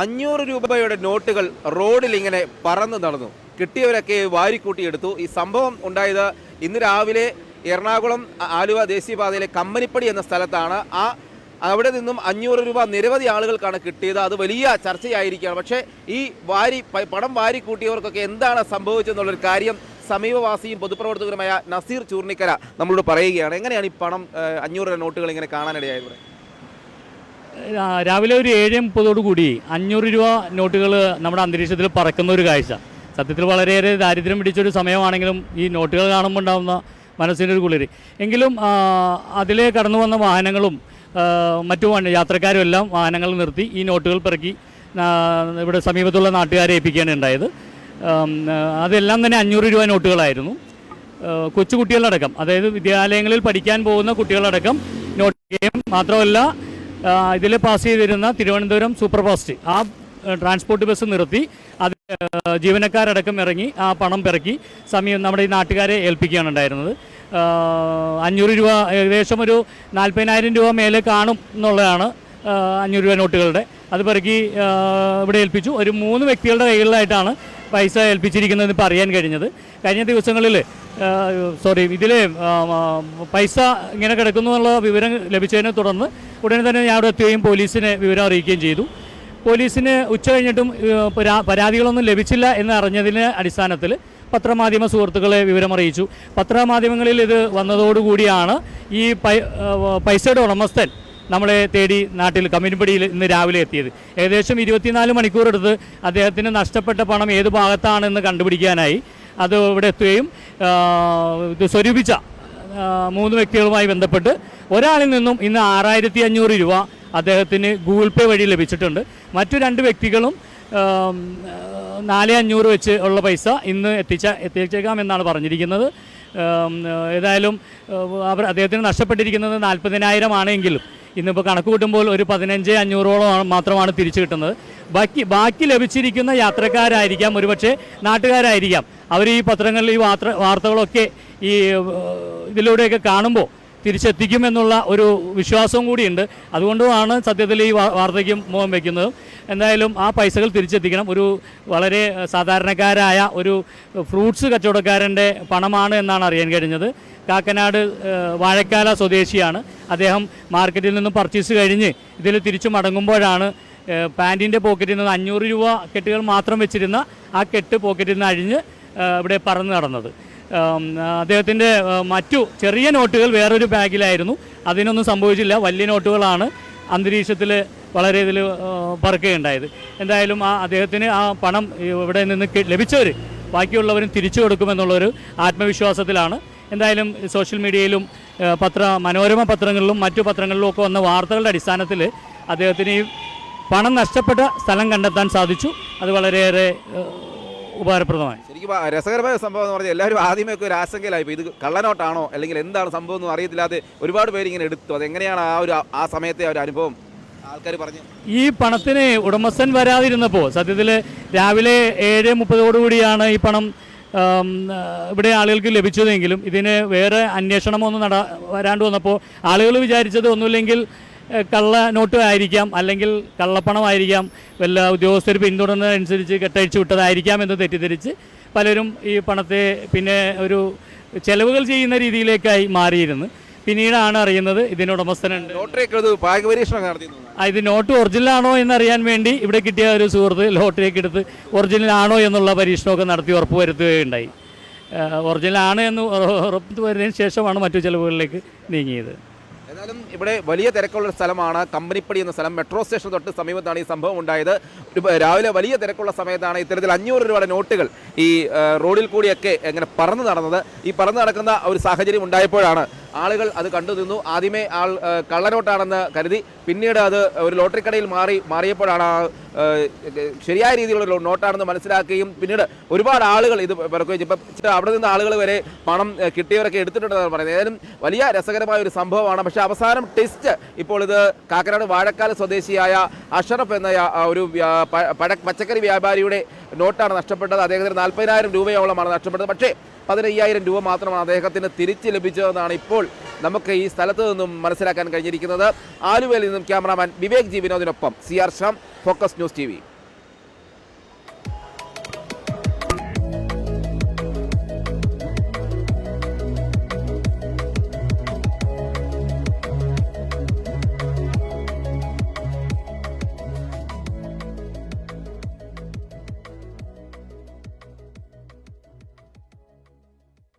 അഞ്ഞൂറ് രൂപയുടെ നോട്ടുകൾ റോഡിൽ ഇങ്ങനെ പറന്ന് നടന്നു. കിട്ടിയവരൊക്കെ വാരിക്കൂട്ടിയെടുത്തു ഈ സംഭവം ഉണ്ടായത് ഇന്ന് രാവിലെ എറണാകുളം ആലുവ ദേശീയപാതയിലെ കമ്പനിപ്പടി എന്ന സ്ഥലത്താണ്. ആ അവിടെ നിന്നും അഞ്ഞൂറ് രൂപ നിരവധി ആളുകൾക്കാണ് കിട്ടിയത്. അത് വലിയ ചർച്ചയായിരിക്കുകയാണ്. പക്ഷേ ഈ വാരി പണം വാരി കൂട്ടിയവർക്കൊക്കെ എന്താണ് സംഭവിച്ചതെന്നുള്ളൊരു കാര്യം സമീപവാസിയും പൊതുപ്രവർത്തകരുമായ നസീർ ചൂർണിക്കര നമ്മളോട് പറയുകയാണ്. എങ്ങനെയാണ് ഈ പണം അഞ്ഞൂറ് രൂപ നോട്ടുകൾ ഇങ്ങനെ കാണാനിടയായത്? രാവിലെ ഒരു ഏഴ് മുപ്പതോടു കൂടി അഞ്ഞൂറ് രൂപ നോട്ടുകൾ നമ്മുടെ അന്തരീക്ഷത്തിൽ പറക്കുന്ന ഒരു കാഴ്ച. സത്യത്തിൽ വളരെയേറെ ദാരിദ്ര്യം പിടിച്ചൊരു സമയമാണെങ്കിലും ഈ നോട്ടുകൾ കാണുമ്പോൾ ഉണ്ടാകുന്ന മനസ്സിന്റെ ഒരു കുളിര്. എങ്കിലും അതിലെ കടന്നു വന്ന വാഹനങ്ങളും മറ്റു യാത്രക്കാരും എല്ലാം വാഹനങ്ങൾ നിർത്തി ഈ നോട്ടുകൾ പിറക്കി ഇവിടെ സമീപത്തുള്ള നാട്ടുകാരെ ഏൽപ്പിക്കുകയാണ് ഉണ്ടായത്. അതെല്ലാം തന്നെ അഞ്ഞൂറ് രൂപ നോട്ടുകളായിരുന്നു. കൊച്ചു കൊച്ചുകുട്ടികളടക്കം അതായത് വിദ്യാലയങ്ങളിൽ പഠിക്കാൻ പോകുന്ന കുട്ടികളടക്കം നോട്ട് മാത്രമല്ല ഇതിൽ പാസ് ചെയ്തിരുന്ന തിരുവനന്തപുരം സൂപ്പർ ഫാസ്റ്റ് ആ ട്രാൻസ്പോർട്ട് ബസ് നിർത്തി. അത് ജീവനക്കാരടക്കം ഇറങ്ങി ആ പണം പിറക്കി സമയം നമ്മുടെ ഈ നാട്ടുകാരെ ഏൽപ്പിക്കുകയാണ് ഉണ്ടായിരുന്നത്. അഞ്ഞൂറ് രൂപ ഏകദേശം ഒരു നാൽപ്പതിനായിരം രൂപ മേലെ കാണും എന്നുള്ളതാണ് അഞ്ഞൂറ് രൂപ നോട്ടുകളുടെ. അത് പിറക്കി ഇവിടെ ഏൽപ്പിച്ചു. ഒരു മൂന്ന് വ്യക്തികളുടെ കൈകളിലായിട്ടാണ് പൈസ ഏൽപ്പിച്ചിരിക്കുന്നത് ഇപ്പോൾ അറിയാൻ കഴിഞ്ഞത്. കഴിഞ്ഞ ദിവസങ്ങളിൽ സോറി ഇതിൽ പൈസ ഇങ്ങനെ കിടക്കുന്നു എന്നുള്ള വിവരം ലഭിച്ചതിനെ തുടർന്ന് ഉടനെ തന്നെ ഞാൻ അവിടെ എത്തുകയും പോലീസിനെ വിവരം അറിയിക്കുകയും ചെയ്തു. പോലീസിന് ഉച്ച കഴിഞ്ഞിട്ടും പരാതികളൊന്നും ലഭിച്ചില്ല എന്ന് അറിഞ്ഞതിന് അടിസ്ഥാനത്തിൽ പത്രമാധ്യമ സുഹൃത്തുക്കളെ വിവരമറിയിച്ചു പത്രമാധ്യമങ്ങളിൽ ഇത് വന്നതോടുകൂടിയാണ് ഈ പൈസയുടെ ഉടമസ്ഥൻ നമ്മളെ തേടി നാട്ടിൽ കമ്മിനിപ്പടിയിൽ ഇന്ന് രാവിലെ എത്തിയത്. ഏകദേശം ഇരുപത്തിനാല് മണിക്കൂർ എടുത്ത് അദ്ദേഹത്തിന് നഷ്ടപ്പെട്ട പണം ഏത് ഭാഗത്താണെന്ന് കണ്ടുപിടിക്കാനായി അത് ഇവിടെ എത്തുകയും ഇത് സ്വരൂപിച്ച മൂന്ന് വ്യക്തികളുമായി ബന്ധപ്പെട്ട് ഒരാളിൽ നിന്നും ഇന്ന് ആറായിരത്തി അഞ്ഞൂറ് രൂപ അദ്ദേഹത്തിന് ഗൂഗിൾ പേ വഴി ലഭിച്ചിട്ടുണ്ട്. മറ്റു രണ്ട് വ്യക്തികളും നാല് അഞ്ഞൂറ് വെച്ച് ഉള്ള പൈസ ഇന്ന് എത്തിച്ച എത്തിച്ചേക്കാം എന്നാണ് പറഞ്ഞിരിക്കുന്നത് ഏതായാലും അവർ അദ്ദേഹത്തിന് നഷ്ടപ്പെട്ടിരിക്കുന്നത് നാൽപ്പതിനായിരം ആണെങ്കിലും ഇന്നിപ്പോൾ കണക്ക് കൂട്ടുമ്പോൾ ഒരു പതിനഞ്ച് അഞ്ഞൂറോളം മാത്രമാണ് തിരിച്ചു കിട്ടുന്നത്. ബാക്കി ബാക്കി ലഭിച്ചിരിക്കുന്ന യാത്രക്കാരായിരിക്കാം ഒരുപക്ഷെ നാട്ടുകാരായിരിക്കാം. അവർ ഈ പത്രങ്ങളിൽ ഈ വാർത്ത വാർത്തകളൊക്കെ ഈ ഇതിലൂടെയൊക്കെ കാണുമ്പോൾ തിരിച്ചെത്തിക്കുമെന്നുള്ള ഒരു വിശ്വാസവും കൂടിയുണ്ട്. അതുകൊണ്ടുമാണ് സത്യത്തിൽ ഈ വാർദ്ധക്യം മുഖം വയ്ക്കുന്നത് എന്തായാലും ആ പൈസകൾ തിരിച്ചെത്തിക്കണം. ഒരു വളരെ സാധാരണക്കാരായ ഒരു ഫ്രൂട്ട്സ് കച്ചവടക്കാരന്റെ പണമാണ് എന്നാണ് അറിയാൻ കഴിഞ്ഞത്. കാക്കനാട് വാഴക്കാല സ്വദേശിയാണ്. അദ്ദേഹം മാർക്കറ്റിൽ നിന്നും പർച്ചേസ് കഴിഞ്ഞ് ഇതിൽ തിരിച്ചു മടങ്ങുമ്പോഴാണ് പാന്റിന്റെ പോക്കറ്റിൽ നിന്ന് അഞ്ഞൂറ് രൂപ കെട്ടുകൾ മാത്രം വെച്ചിരുന്ന ആ കെട്ട് പോക്കറ്റിൽ നിന്ന് അഴിഞ്ഞ് ഇവിടെ പറന്ന് നടന്നത്. അദ്ദേഹത്തിന്റെ മറ്റു ചെറിയ നോട്ടുകൾ വേറൊരു ബാഗിലായിരുന്നു. അതിനൊന്നും സംഭവിച്ചില്ല. വലിയ നോട്ടുകളാണ് അന്തരീക്ഷത്തിൽ വളരെ ഇതിൽ പറക്കുകയുണ്ടായത്. എന്തായാലും ആ അദ്ദേഹത്തിന് ആ പണം ഇവിടെ നിന്ന് ലഭിച്ചവർ ബാക്കിയുള്ളവരും തിരിച്ചു കൊടുക്കുമെന്നുള്ളൊരു ആത്മവിശ്വാസത്തിലാണ്. എന്തായാലും സോഷ്യൽ മീഡിയയിലും പത്ര മനോരമ പത്രങ്ങളിലും മറ്റു പത്രങ്ങളിലും ഒക്കെ വന്ന വാർത്തകളുടെ അടിസ്ഥാനത്തിൽ അദ്ദേഹത്തിന് ഈ പണം നഷ്ടപ്പെട്ട സ്ഥലം കണ്ടെത്താൻ സാധിച്ചു. അത് വളരെയേറെ ഉപകാരപ്രദമായി. ശരിക്കും ആ രസകരമായ സംഭവം എന്ന് പറഞ്ഞാൽ എല്ലാവരും ആദ്യമേ ഒക്കെ ഒരു ആശങ്കയിലായി ഇത് കള്ളനോട്ടാണോ? അല്ലെങ്കിൽ എന്താണ് സംഭവം എന്ന് അറിയത്തില്ലാതെ ഒരുപാട് പേര് ഇങ്ങനെ എടുത്തു. അതെങ്ങനെയാണ് ആ ഒരു ആ സമയത്തെ ആ ഒരു അനുഭവം? ആൾക്കാർ പറഞ്ഞു. ഈ പണത്തിന് ഉടമസ്ഥൻ വരാതിരുന്നപ്പോൾ സത്യത്തിൽ രാവിലെ ഏഴ് മുപ്പതോടുകൂടിയാണ് ഈ പണം ഇവിടെ ആളുകൾക്ക് ലഭിച്ചതെങ്കിലും ഇതിന് വേറെ അന്വേഷണമൊന്നും നട വരാണ്ട് വന്നപ്പോൾ ആളുകൾ വിചാരിച്ചത് ഒന്നുമില്ലെങ്കിൽ കള്ള നോട്ട് ആയിരിക്കാം അല്ലെങ്കിൽ കള്ളപ്പണമായിരിക്കാം വല്ല ഉദ്യോഗസ്ഥർ പിന്തുടർന്നതനുസരിച്ച് കെട്ടഴിച്ചു വിട്ടതായിരിക്കാം എന്ന് തെറ്റിദ്ധരിച്ച് പലരും ഈ പണത്തെ പിന്നെ ഒരു ചെലവുകൾ ചെയ്യുന്ന രീതിയിലേക്കായി മാറിയിരുന്നു. പിന്നീടാണ് അറിയുന്നത് ഇതിന് ഉടമസ്ഥനുണ്ട്. ഇത് നോട്ട് ഒറിജിനൽ ആണോ എന്നറിയാൻ വേണ്ടി ഇവിടെ കിട്ടിയ ഒരു സുഹൃത്ത് ലോട്ടറിയൊക്കെ എടുത്ത് ഒറിജിനൽ ആണോ എന്നുള്ള പരീക്ഷണമൊക്കെ നടത്തി ഉറപ്പുവരുത്തുകയുണ്ടായി. ഒറിജിനൽ ആണ് എന്ന് ഉറപ്പ് വരുന്നതിന് ശേഷമാണ് മറ്റു ചിലവുകളിലേക്ക് നീങ്ങിയത്. ഏതായാലും ഇവിടെ വലിയ തിരക്കുള്ള സ്ഥലമാണ്. കമ്പനിപ്പടി എന്ന സ്ഥലം മെട്രോ സ്റ്റേഷൻ തൊട്ട് സമീപത്താണ് ഈ സംഭവം ഉണ്ടായത്. രാവിലെ വലിയ തിരക്കുള്ള സമയത്താണ് ഇത്തരത്തിൽ അഞ്ഞൂറ് രൂപയുടെ നോട്ടുകൾ ഈ റോഡിൽ കൂടിയൊക്കെ എങ്ങനെ പറന്ന് നടന്നത്. ഈ പറന്ന് നടക്കുന്ന ഒരു സാഹചര്യം ഉണ്ടായപ്പോഴാണ് ആളുകൾ അത് കണ്ടു നിന്നു. ആദ്യമേ ആൾ കള്ളനോട്ടാണെന്ന് കരുതി. പിന്നീട് അത് ഒരു ലോട്ടറി കടയിൽ മാറി മാറിയപ്പോഴാണ് ആ, ശരിയായ രീതിയിലുള്ള നോട്ടാണെന്ന് മനസ്സിലാക്കുകയും പിന്നീട് ഒരുപാട് ആളുകൾ ഇത് പിറക്കുകയും. ഇപ്പം അവിടെ നിന്ന് ആളുകൾ വരെ പണം കിട്ടിയവരൊക്കെ എടുത്തിട്ടുണ്ടെന്നാണ് പറയുന്നത്. ഏതായാലും വലിയ രസകരമായ ഒരു സംഭവമാണ്. പക്ഷേ അവസാനം ടെസ്റ്റ് ഇപ്പോൾ ഇത് കാക്കനാട് വാഴക്കാല സ്വദേശിയായ അഷറഫ് എന്ന ഒരു പഴ പച്ചക്കറി വ്യാപാരിയുടെ നോട്ടാണ് നഷ്ടപ്പെട്ടത്. അദ്ദേഹത്തിന് നാൽപ്പതിനായിരം രൂപയോളമാണ് നഷ്ടപ്പെട്ടത്. പക്ഷേ പതിനയ്യായിരം രൂപ മാത്രമാണ് അദ്ദേഹത്തിന് തിരിച്ച് ലഭിച്ചതെന്നാണ് ഇപ്പോൾ നമുക്ക് ഈ സ്ഥലത്ത് നിന്നും മനസ്സിലാക്കാൻ കഴിഞ്ഞിരിക്കുന്നത്. ആലുവയിൽ നിന്നും cameraman Vivek G വിനോദിനൊപ്പം C R Sham focus news T